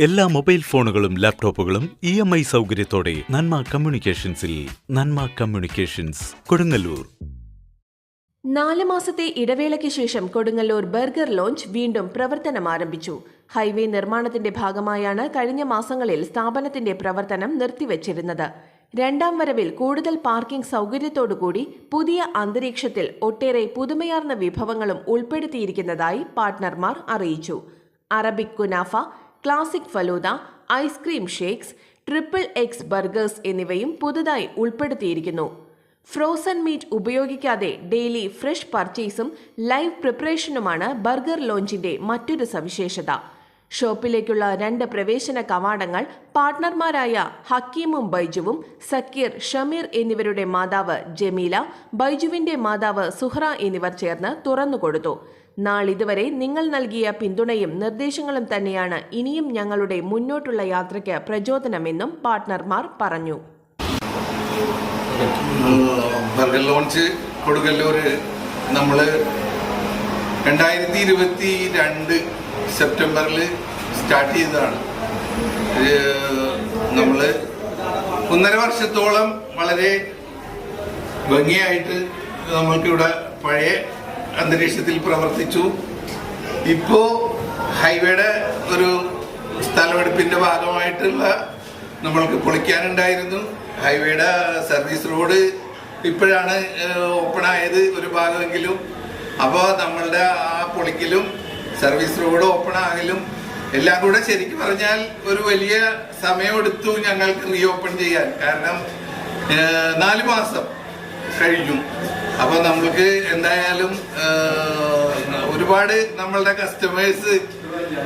എല്ലാ മൊബൈൽ ഫോണുകളും ലാപ്ടോപ്പുകളും ഇ എം ഐ സൗകര്യത്തോടെ നന്മ കമ്മ്യൂണിക്കേഷൻസിൽ നന്മ കമ്മ്യൂണിക്കേഷൻസ് കൊടുങ്ങല്ലൂർ. നാല് മാസത്തെ ഇടവേളയ്ക്ക് ശേഷം കൊടുങ്ങല്ലൂർ ബർഗർ ലോഞ്ച് വീണ്ടും പ്രവർത്തനം ആരംഭിച്ചു. ഹൈവേ നിർമ്മാണത്തിന്റെ ഭാഗമായാണ് കഴിഞ്ഞ മാസങ്ങളിൽ സ്ഥാപനത്തിന്റെ പ്രവർത്തനം നിർത്തിവച്ചിരുന്നത്. രണ്ടാം വരവിൽ കൂടുതൽ പാർക്കിംഗ് സൗകര്യത്തോടുകൂടി പുതിയ അന്തരീക്ഷത്തിൽ ഒട്ടേറെ പുതുമയാർന്ന വിഭവങ്ങളും ഉൾപ്പെടുത്തിയിരിക്കുന്നതായി പാർട്ട്ണർമാർ അറിയിച്ചു. Arabic kunafa classic falooda ice cream shakes triple X burgers എന്നിവയും പുതുതായി ഉൾപ്പെടുത്തിയിരിക്കുന്നു. ഫ്രോസൺ മീറ്റ് ഉപയോഗിക്കാതെ ഡെയിലി ഫ്രഷ് പർച്ചേസും ലൈവ് പ്രിപ്പറേഷനുമാണ് ബർഗർ ലോഞ്ചിന്റെ മറ്റൊരു സവിശേഷത. ഷോപ്പിലേക്കുള്ള രണ്ട് പ്രവേശന കവാടങ്ങൾ പാർട്ട്ണർമാരായ ഹക്കീമും ബൈജുവും സക്കീർ ഷമീർ എന്നിവരുടെ മാതാവ് ജമീല ബൈജുവിന്റെ മാതാവ് സുഹ്റ എന്നിവർ ചേർന്ന് തുറന്നുകൊടുത്തു. നാളിതുവരെ നിങ്ങൾ നൽകിയ പിന്തുണയും നിർദ്ദേശങ്ങളും തന്നെയാണ് ഇനിയും ഞങ്ങളുടെ മുന്നോട്ടുള്ള യാത്രയ്ക്ക് പ്രചോദനമെന്നും പാർട്ട്ണർമാർ പറഞ്ഞു. ലോഞ്ച് നമ്മൾ രണ്ടായിരത്തി ഇരുപത്തി രണ്ട് സെപ്റ്റംബറിൽ സ്റ്റാർട്ട് ചെയ്തതാണ്. നമ്മൾ ഒന്നര വർഷത്തോളം വളരെ ഭംഗിയായിട്ട് നമ്മൾക്കിവിടെ പഴയ അന്തരീക്ഷത്തിൽ പ്രവർത്തിച്ചു. ഇപ്പോ ഹൈവേയുടെ ഒരു സ്ഥലമെടുപ്പിന്റെ ഭാഗമായിട്ടുള്ള നമ്മൾക്ക് പൊളിക്കാനുണ്ടായിരുന്നു. ഹൈവേയുടെ സർവീസ് റോഡ് ഇപ്പോഴാണ് ഓപ്പൺ ആയത് ഒരു ഭാഗമെങ്കിലും. അപ്പോൾ നമ്മളുടെ ആ പൊളിക്കലും സർവീസ് റോഡ് ഓപ്പൺ ആകലും എല്ലാം കൂടെ ശരിക്കും പറഞ്ഞാൽ ഒരു വലിയ സമയമെടുത്തു ഞങ്ങൾക്ക് റീ ഓപ്പൺ ചെയ്യാൻ. കാരണം നാല് മാസം കഴിഞ്ഞു. അപ്പൊ നമുക്ക് എന്തായാലും ഒരുപാട് നമ്മളുടെ കസ്റ്റമേഴ്സ്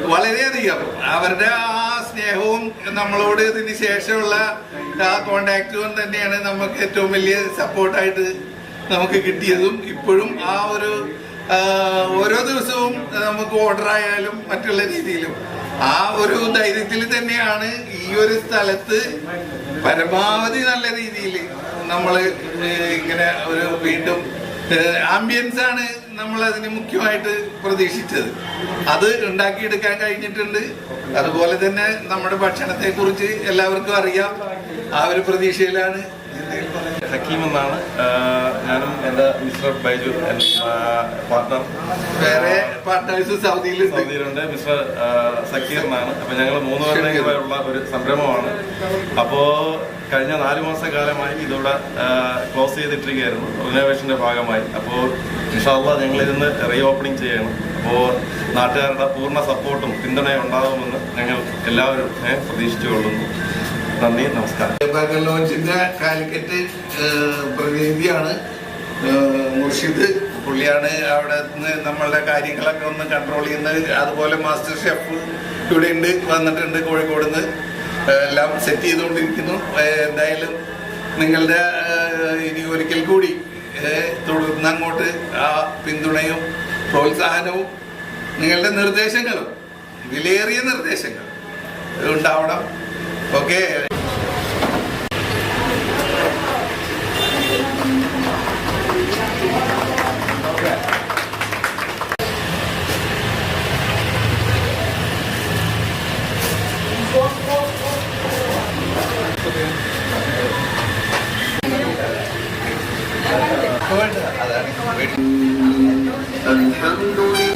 വളരെയധികം. അവരുടെ ആ സ്നേഹവും നമ്മളോട് ഇതിന് ശേഷമുള്ള ആ കോണ്ടാക്റ്റും തന്നെയാണ് നമുക്ക് ഏറ്റവും വലിയ സപ്പോർട്ടായിട്ട് നമുക്ക് കിട്ടിയതും ഇപ്പോഴും ആ ഒരു ഓരോ ദിവസവും നമുക്ക് ഓർഡർ ആയാലും മറ്റുള്ള രീതിയിലും. ആ ഒരു ധൈര്യത്തിൽ തന്നെയാണ് ഈ ഒരു സ്ഥലത്ത് പരമാവധി നല്ല രീതിയിൽ നമ്മൾ ഇങ്ങനെ ഒരു വീണ്ടും ആംബിയൻസ് ആണ് നമ്മൾ അതിന് മുഖ്യമായിട്ട് പ്രതീക്ഷിച്ചത്. അത് ഉണ്ടാക്കിയെടുക്കാൻ കഴിഞ്ഞിട്ടുണ്ട്. അതുപോലെ തന്നെ നമ്മുടെ ഭക്ഷണത്തെ കുറിച്ച് എല്ലാവർക്കും അറിയാം. ആ ഒരു പ്രതീക്ഷയിലാണ് ഹക്കീം എന്നാണ് ഞാനും എന്റെ മിസ്റ്റർ ബൈജു പാർട്ട്ണർ വേറെ പാർട്ട്നേഴ്സ് സൗദിയിലുണ്ട്. സൗദിയിലുണ്ട്. മിസ്റ്റർ സക്കീർ എന്നാണ്. അപ്പൊ ഞങ്ങൾ മൂന്ന് പേരുടെ കൂടെയുള്ള ഒരു സംരംഭമാണ്. അപ്പോ കഴിഞ്ഞ നാല് മാസക്കാലമായി ഇതിവിടെ ക്ലോസ് ചെയ്തിട്ടിരിക്കുകയായിരുന്നു. റിനോവേഷന്റെ ഭാഗമായി. അപ്പോൾ ഇൻഷാല്ല ഞങ്ങൾ ഇതിന്ന് റീ ഓപ്പണിംഗ് ചെയ്യണം. അപ്പോൾ നാട്ടുകാരുടെ പൂർണ സപ്പോർട്ടും പിന്തുണയും ഉണ്ടാകുമെന്ന് ഞങ്ങൾ എല്ലാവരും പ്രതീക്ഷിച്ചു പ്രതീക്ഷിച്ചുകൊള്ളുന്നു. നന്ദി നമസ്കാരം. ലോഞ്ചിന്റെ കാലിക്കറ്റ് പ്രതിനിധിയാണ് മുർഷിദ്. പുള്ളിയാണ് അവിടെ നിന്ന് നമ്മളുടെ കാര്യങ്ങളൊക്കെ ഒന്ന് കൺട്രോൾ ചെയ്യുന്നത്. അതുപോലെ മാസ്റ്റർ ഷെഫ് ഇവിടെ ഉണ്ട് വന്നിട്ടുണ്ട് കോഴിക്കോട് നിന്ന് എല്ലാം സെറ്റ് ചെയ്തുകൊണ്ടിരിക്കുന്നു. എന്തായാലും നിങ്ങളുടെ ഇനി ഒരിക്കൽ കൂടി തുടർന്ന് അങ്ങോട്ട് ആ പിന്തുണയും പ്രോത്സാഹനവും നിങ്ങളുടെ നിർദ്ദേശങ്ങളും വിലയേറിയ നിർദ്ദേശങ്ങൾ ഉണ്ടാവണം. Okay. الحمد لله